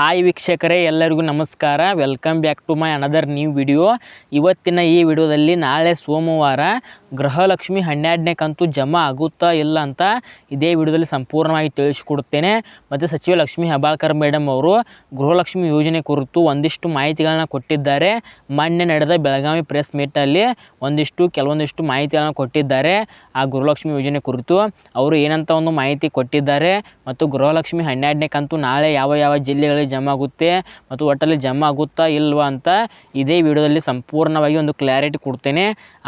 Hi ವೀಕ್ಷಕರೇ, ಎಲ್ಲರಿಗೂ ನಮಸ್ಕಾರ. Welcome back to my another new video ಇವತ್ತಿನ ಈ ವಿಡಿಯೋದಲ್ಲಿ ನಾಳೆ ಸೋಮವಾರ ಗೃಹಲಕ್ಷ್ಮಿ ಹನ್ನೆರಡನೇ ಕಂತು ಜಮಾ ಆಗುತ್ತಾ ಇಲ್ಲ ಅಂತ ಇದೇ ವಿಡಿಯೋದಲ್ಲಿ ಸಂಪೂರ್ಣವಾಗಿ ತಿಳಿಸಿಕೊಡುತ್ತೇನೆ ಮತ್ತು ಸಚಿವ ಲಕ್ಷ್ಮೀ ಹೆಬ್ಬಾಳ್ಕರ್ ಮೇಡಮ್ ಅವರು ಗೃಹಲಕ್ಷ್ಮಿ ಯೋಜನೆ ಕುರಿತು ಒಂದಿಷ್ಟು ಮಾಹಿತಿಗಳನ್ನ ಕೊಟ್ಟಿದ್ದಾರೆ. ಮೊನ್ನೆ ನಡೆದ ಬೆಳಗಾವಿ ಪ್ರೆಸ್ ಮೀಟಲ್ಲಿ ಒಂದಿಷ್ಟು, ಕೆಲವೊಂದಿಷ್ಟು ಮಾಹಿತಿಗಳನ್ನು ಕೊಟ್ಟಿದ್ದಾರೆ ಆ ಗೃಹಲಕ್ಷ್ಮಿ ಯೋಜನೆ ಕುರಿತು. ಅವರು ಏನಂತ ಒಂದು ಮಾಹಿತಿ ಕೊಟ್ಟಿದ್ದಾರೆ. ಮತ್ತು ಗೃಹಲಕ್ಷ್ಮಿ ಹನ್ನೆರಡನೇ ಕಂತು ನಾಳೆ ಯಾವ ಯಾವ ಜಿಲ್ಲೆಗಳಲ್ಲಿ ಜಮಾ ಆಗುತ್ತೆ ಮತ್ತು ಒಟ್ಟಲ್ಲಿ ಜಮಾ ಆಗುತ್ತಾ ಇಲ್ವಾ ಅಂತ ಇದೇ ವಿಡಿಯೋದಲ್ಲಿ ಸಂಪೂರ್ಣವಾಗಿ ಒಂದು ಕ್ಲಾರಿಟಿ ಕೊಡ್ತೇನೆ.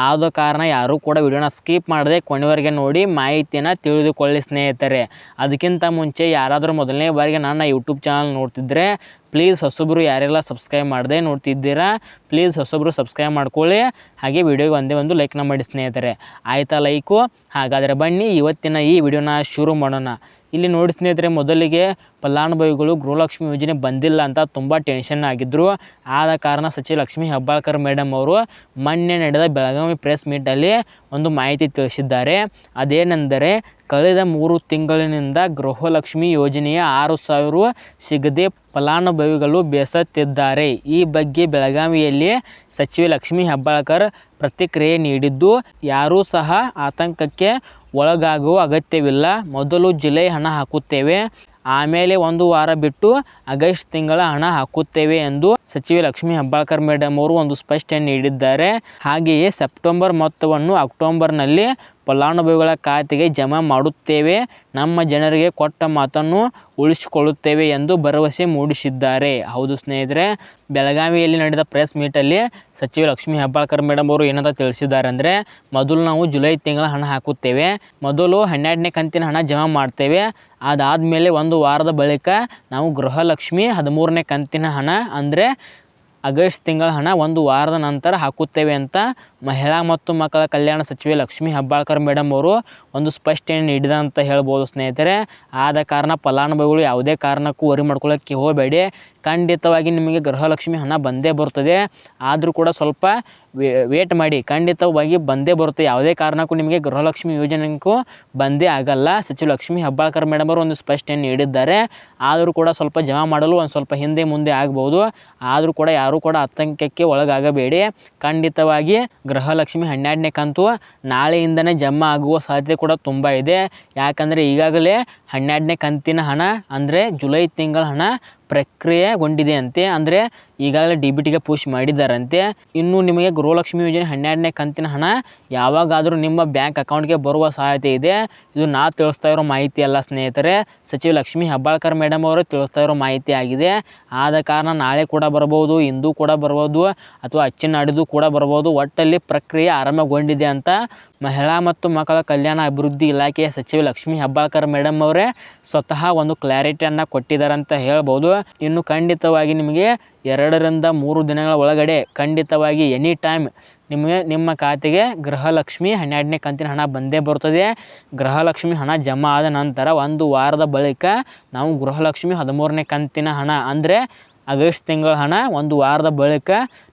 ಆದ ಕಾರಣ ಯಾರೂ ಕೂಡ ವಿಡಿಯೋನ ಸ್ಕಿಪ್ ಮಾಡದೆ ಕೊನೆವರೆಗೆ ನೋಡಿ ಮಾಹಿತಿಯನ್ನು ತಿಳಿದುಕೊಳ್ಳಿ ಸ್ನೇಹಿತರೆ. ಅದಕ್ಕಿಂತ ಮುಂಚೆ ಯಾರಾದರೂ ಮೊದಲನೇ ಬಾರಿಗೆ ನನ್ನ ಯೂಟ್ಯೂಬ್ ಚಾನಲ್ ನೋಡ್ತಿದ್ರೆ ಪ್ಲೀಸ್ ಹೊಸಬ್ರು ಯಾರೆಲ್ಲ ಸಬ್ಸ್ಕ್ರೈಬ್ ಮಾಡದೆ ನೋಡ್ತಿದ್ದೀರಾ ಪ್ಲೀಸ್ ಹೊಸಬ್ರು ಸಬ್ಸ್ಕ್ರೈಬ್ ಮಾಡ್ಕೊಳ್ಳಿ. ಹಾಗೆ ವಿಡಿಯೋಗೆ ಒಂದೇ ಒಂದು ಲೈಕ್ನ ಮಾಡಿ ಸ್ನೇಹಿತರೆ. ಆಯಿತಾ ಲೈಕು ಹಾಗಾದರೆ ಬನ್ನಿ, ಇವತ್ತಿನ ಈ ವಿಡಿಯೋನ ಶುರು ಮಾಡೋಣ. ಇಲ್ಲಿ ನೋಡಿ ಸ್ನೇಹಿತರೆ, ಮೊದಲಿಗೆ ಫಲಾನುಭವಿಗಳು ಗೃಹಲಕ್ಷ್ಮಿ ಯೋಜನೆ ಬಂದಿಲ್ಲ ಅಂತ ತುಂಬ ಟೆನ್ಷನ್ ಆಗಿದ್ದರು ಆದ ಕಾರಣ ಸಚಿವ ಲಕ್ಷ್ಮೀ ಹೆಬ್ಬಾಳ್ಕರ್ ಮೇಡಮ್ ಅವರು ಮೊನ್ನೆ ನಡೆದ ಬೆಳಗಾವಿ ಪ್ರೆಸ್ ಮೀಟಲ್ಲಿ ಒಂದು ಮಾಹಿತಿ ತಿಳಿಸಿದ್ದಾರೆ. ಅದೇನೆಂದರೆ, ಕಳೆದ ಮೂರು ತಿಂಗಳಿನಿಂದ ಗೃಹಲಕ್ಷ್ಮಿ ಯೋಜನೆಯ ಆರು ಸಾವಿರ ಸಿಗದೆ ಫಲಾನುಭವಿಗಳು ಬೇಸತ್ತಿದ್ದಾರೆ. ಈ ಬಗ್ಗೆ ಬೆಳಗಾವಿಯಲ್ಲಿ ಸಚಿವೆ ಲಕ್ಷ್ಮೀ ಹೆಬ್ಬಾಳ್ಕರ್ ಪ್ರತಿಕ್ರಿಯೆ ನೀಡಿದ್ದು, ಯಾರೂ ಸಹ ಆತಂಕಕ್ಕೆ ಒಳಗಾಗುವ ಅಗತ್ಯವಿಲ್ಲ. ಮೊದಲು ಜುಲೈ ಹಣ ಹಾಕುತ್ತೇವೆ. ಆಮೇಲೆ ಒಂದು ವಾರ ಬಿಟ್ಟು ಆಗಸ್ಟ್ ತಿಂಗಳ ಹಣ ಹಾಕುತ್ತೇವೆ ಎಂದು ಸಚಿವೆ ಲಕ್ಷ್ಮೀ ಹೆಬ್ಬಾಳ್ಕರ್ ಮೇಡಮ್ ಅವರು ಒಂದು ಸ್ಪಷ್ಟನೆ ನೀಡಿದ್ದಾರೆ. ಹಾಗೆಯೇ ಸೆಪ್ಟೆಂಬರ್ ಮೊತ್ತವನ್ನು ಅಕ್ಟೋಬರ್ನಲ್ಲಿ ಫಲಾನುಭವಿಗಳ ಖಾತೆಗೆ ಜಮಾ ಮಾಡುತ್ತೇವೆ. ನಮ್ಮ ಜನರಿಗೆ ಕೊಟ್ಟ ಮಾತನ್ನು ಉಳಿಸಿಕೊಳ್ಳುತ್ತೇವೆ ಎಂದು ಭರವಸೆ ಮೂಡಿಸಿದ್ದಾರೆ. ಹೌದು ಸ್ನೇಹಿತರೆ, ಬೆಳಗಾವಿಯಲ್ಲಿ ನಡೆದ ಪ್ರೆಸ್ ಮೀಟಲ್ಲಿ ಸಚಿವ ಲಕ್ಷ್ಮೀ ಹೆಬ್ಬಾಳ್ಕರ್ ಮೇಡಮ್ ಅವರು ಏನಂತ ತಿಳಿಸಿದ್ದಾರೆ ಅಂದರೆ, ಮೊದಲು ನಾವು ಜುಲೈ ತಿಂಗಳ ಹಣ ಹಾಕುತ್ತೇವೆ. ಮೊದಲು ಹನ್ನೆರಡನೇ ಕಂತಿನ ಹಣ ಜಮಾ ಮಾಡ್ತೇವೆ. ಅದಾದಮೇಲೆ ಒಂದು ವಾರದ ಬಳಿಕ ನಾವು ಗೃಹಲಕ್ಷ್ಮಿ ಹದಿಮೂರನೇ ಕಂತಿನ ಹಣ ಅಂದರೆ ಆಗಸ್ಟ್ ತಿಂಗಳ ಹಣ ಒಂದು ವಾರದ ನಂತರ ಹಾಕುತ್ತೇವೆ ಅಂತ ಮಹಿಳಾ ಮತ್ತು ಮಕ್ಕಳ ಕಲ್ಯಾಣ ಸಚಿವೆ ಲಕ್ಷ್ಮೀ ಹೆಬ್ಬಾಳ್ಕರ್ ಮೇಡಮ್ ಅವರು ಒಂದು ಸ್ಪಷ್ಟನೆ ನೀಡಿದ ಅಂತ ಹೇಳ್ಬೋದು ಸ್ನೇಹಿತರೆ. ಆದ ಕಾರಣ ಫಲಾನುಭವಿಗಳು ಯಾವುದೇ ಕಾರಣಕ್ಕೂ ವರಿ ಮಾಡ್ಕೊಳ್ಳೋಕ್ಕೆ ಹೋಗಬೇಡಿ. ಖಂಡಿತವಾಗಿ ನಿಮಗೆ ಗೃಹಲಕ್ಷ್ಮಿ ಹಣ ಬಂದೇ ಬರ್ತದೆ ಆದರೂ ಕೂಡ ಸ್ವಲ್ಪ ವೇಟ್ ಮಾಡಿ. ಖಂಡಿತವಾಗಿ ಬಂದೇ ಬರುತ್ತೆ. ಯಾವುದೇ ಕಾರಣಕ್ಕೂ ನಿಮಗೆ ಗೃಹಲಕ್ಷ್ಮಿ ಯೋಜನೆಗೂ ಬಂದೇ ಆಗಲ್ಲ. ಸಚಿವ ಲಕ್ಷ್ಮಿ ಹೆಬ್ಬಾಳ್ಕರ್ ಮೇಡಮ್ ಅವರು ಒಂದು ಸ್ಪಷ್ಟನೆ ನೀಡಿದ್ದಾರೆ. ಆದರೂ ಕೂಡ ಸ್ವಲ್ಪ ಜಮಾ ಮಾಡಲು ಒಂದು ಸ್ವಲ್ಪ ಹಿಂದೆ ಮುಂದೆ ಆಗ್ಬೋದು. ಆದರೂ ಕೂಡ ಯಾರೂ ಕೂಡ ಆತಂಕಕ್ಕೆ ಒಳಗಾಗಬೇಡಿ. ಖಂಡಿತವಾಗಿ ಗೃಹಲಕ್ಷ್ಮಿ ಹನ್ನೆರಡನೇ ಕಂತು ನಾಳೆಯಿಂದನೇ ಜಮಾ ಆಗುವ ಸಾಧ್ಯತೆ ಕೂಡ ತುಂಬ ಇದೆ. ಯಾಕಂದರೆ ಈಗಾಗಲೇ ಹನ್ನೆರಡನೇ ಕಂತಿನ ಹಣ ಅಂದರೆ ಜುಲೈ ತಿಂಗಳ ಹಣ ಪ್ರಕ್ರಿಯೆಗೊಂಡಿದೆ ಅಂತೆ ಅಂದರೆ ಈಗಾಗಲೇ ಡಿ ಬಿ ಟಿಗೆ ಪುಷ್ ಮಾಡಿದ್ದಾರಂತೆ ಇನ್ನು ನಿಮಗೆ ಗೃಹಲಕ್ಷ್ಮಿ ಯೋಜನೆ ಹನ್ನೆರಡನೇ ಕಂತಿನ ಹಣ ಯಾವಾಗಾದರೂ ನಿಮ್ಮ ಬ್ಯಾಂಕ್ ಅಕೌಂಟ್ಗೆ ಬರುವ ಸಾಧ್ಯತೆ ಇದೆ. ಇದು ನಾ ತಿಳಿಸ್ತಾ ಇರೋ ಮಾಹಿತಿ ಅಲ್ಲ ಸ್ನೇಹಿತರೆ. ಸಚಿವ ಲಕ್ಷ್ಮೀ ಹೆಬ್ಬಾಳ್ಕರ್ ಮೇಡಮ್ ಅವರು ತಿಳಿಸ್ತಾ ಇರೋ ಮಾಹಿತಿ ಆಗಿದೆ. ಆದ ಕಾರಣ ನಾಳೆ ಕೂಡ ಬರ್ಬೋದು ಇಂದು ಕೂಡ ಬರ್ಬೋದು ಅಥವಾ ಅಚ್ಚಿನ ಕೂಡ ಬರ್ಬೋದು ಒಟ್ಟಲ್ಲಿ ಪ್ರಕ್ರಿಯೆ ಆರಂಭಗೊಂಡಿದೆ ಅಂತ ಮಹಿಳಾ ಮತ್ತು ಮಕ್ಕಳ ಕಲ್ಯಾಣ ಅಭಿವೃದ್ಧಿ ಇಲಾಖೆಯ ಸಚಿವ ಲಕ್ಷ್ಮೀ ಹೆಬ್ಬಾಳ್ಕರ್ ಮೇಡಮ್ ಅವರೇ ಸ್ವತಃ ಒಂದು ಕ್ಲಾರಿಟಿಯನ್ನು ಕೊಟ್ಟಿದ್ದಾರೆ ಅಂತ ಹೇಳ್ಬೋದು. ಇನ್ನು ಖಂಡಿತವಾಗಿ ನಿಮಗೆ ಎರಡರಿಂದ ಮೂರು ದಿನಗಳ ಒಳಗಡೆ ಖಂಡಿತವಾಗಿ ಎನಿ ಟೈಮ್ ನಿಮಗೆ ನಿಮ್ಮ ಖಾತೆಗೆ ಗೃಹಲಕ್ಷ್ಮಿ ಹನ್ನೆರಡನೇ ಕಂತಿನ ಹಣ ಬಂದೇ ಬರ್ತದೆ. ಗೃಹಲಕ್ಷ್ಮಿ ಹಣ ಜಮಾ ಆದ ನಂತರ ಒಂದು ವಾರದ ಬಳಿಕ ನಾವು ಗೃಹಲಕ್ಷ್ಮಿ ಹದಿಮೂರನೇ ಕಂತಿನ ಹಣ ಅಂದರೆ ಆಗಸ್ಟ್ ತಿಂಗಳ ಹಣ ಒಂದು ವಾರದ ಬಳಿಕ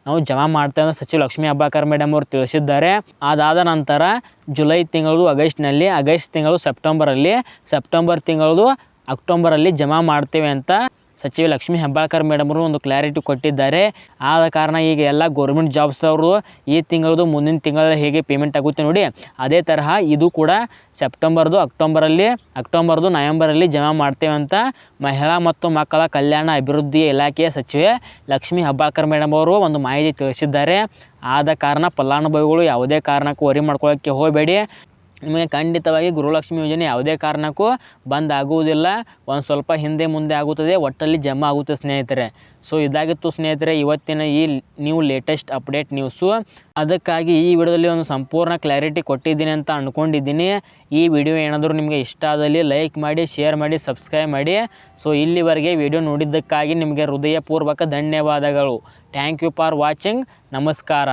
ನಾವು ಜಮಾ ಮಾಡ್ತೇವೆ ಅಂತ ಸಚಿವ ಲಕ್ಷ್ಮಿ ಅಬ್ಬಾಕರ್ ಮೇಡಮ್ ಅವರು ತಿಳಿಸಿದ್ದಾರೆ. ಅದಾದ ನಂತರ ಜುಲೈ ತಿಂಗಳದು ಆಗಸ್ಟ್ನಲ್ಲಿ, ಆಗಸ್ಟ್ ತಿಂಗಳು ಸೆಪ್ಟೆಂಬರಲ್ಲಿ, ಸೆಪ್ಟೆಂಬರ್ ತಿಂಗಳದು ಅಕ್ಟೋಬರಲ್ಲಿ ಜಮಾ ಮಾಡ್ತೇವೆ ಅಂತ ಸಚಿವ ಲಕ್ಷ್ಮೀ ಹೆಬ್ಬಾಳ್ಕರ್ ಮೇಡಮ್ ಅವರು ಒಂದು ಕ್ಲಾರಿಟಿ ಕೊಟ್ಟಿದ್ದಾರೆ. ಆದ ಕಾರಣ ಈಗ ಎಲ್ಲ ಗೌರ್ಮೆಂಟ್ ಜಾಬ್ಸ್ದವರು ಈ ತಿಂಗಳದು ಮುಂದಿನ ತಿಂಗಳ ಹೇಗೆ ಪೇಮೆಂಟ್ ಆಗುತ್ತೆ ನೋಡಿ. ಅದೇ ತರಹ ಇದು ಕೂಡ ಸೆಪ್ಟೆಂಬರ್ದು ಅಕ್ಟೋಬರಲ್ಲಿ ಅಕ್ಟೋಬರ್ದು ನವೆಂಬರಲ್ಲಿ ಜಮಾ ಮಾಡ್ತೇವೆ ಅಂತ ಮಹಿಳಾ ಮತ್ತು ಮಕ್ಕಳ ಕಲ್ಯಾಣ ಅಭಿವೃದ್ಧಿ ಇಲಾಖೆಯ ಸಚಿವೆ ಲಕ್ಷ್ಮೀ ಹೆಬ್ಬಾಳ್ಕರ್ ಮೇಡಮ್ ಅವರು ಒಂದು ಮಾಹಿತಿ ತಿಳಿಸಿದ್ದಾರೆ. ಆದ ಕಾರಣ ಫಲಾನುಭವಿಗಳು ಯಾವುದೇ ಕಾರಣಕ್ಕೂ ವರಿ ಮಾಡ್ಕೊಳ್ಳೋಕ್ಕೆ ಹೋಗಬೇಡಿ. ನಿಮಗೆ ಖಂಡಿತವಾಗಿ ಗೃಹಲಕ್ಷ್ಮಿ ಯೋಜನೆ ಯಾವುದೇ ಕಾರಣಕ್ಕೂ ಬಂದ್ ಆಗುವುದಿಲ್ಲ. ಒಂದು ಸ್ವಲ್ಪ ಹಿಂದೆ ಮುಂದೆ ಆಗುತ್ತದೆ, ಒಟ್ಟಲ್ಲಿ ಜಮಾ ಆಗುತ್ತೆ ಸ್ನೇಹಿತರೆ. ಸೊ ಇದಾಗಿತ್ತು ಸ್ನೇಹಿತರೆ, ಇವತ್ತಿನ ಈ ನ್ಯೂ ಲೇಟೆಸ್ಟ್ ಅಪ್ಡೇಟ್ ನ್ಯೂಸು ಅದಕ್ಕಾಗಿ ಈ ವಿಡಿಯೋದಲ್ಲಿ ಒಂದು ಸಂಪೂರ್ಣ ಕ್ಲಾರಿಟಿ ಕೊಟ್ಟಿದ್ದೀನಿ ಅಂತ ಅಂದ್ಕೊಂಡಿದ್ದೀನಿ ಈ ವಿಡಿಯೋ ಏನಾದರೂ ನಿಮಗೆ ಇಷ್ಟ ಆದಲ್ಲಿ ಲೈಕ್ ಮಾಡಿ ಶೇರ್ ಮಾಡಿ ಸಬ್ಸ್ಕ್ರೈಬ್ ಮಾಡಿ. ಸೊ ಇಲ್ಲಿವರೆಗೆ ವಿಡಿಯೋ ನೋಡಿದ್ದಕ್ಕಾಗಿ ನಿಮಗೆ ಹೃದಯಪೂರ್ವಕ ಧನ್ಯವಾದಗಳು. ಥ್ಯಾಂಕ್ ಯು ಫಾರ್ ವಾಚಿಂಗ್ ನಮಸ್ಕಾರ.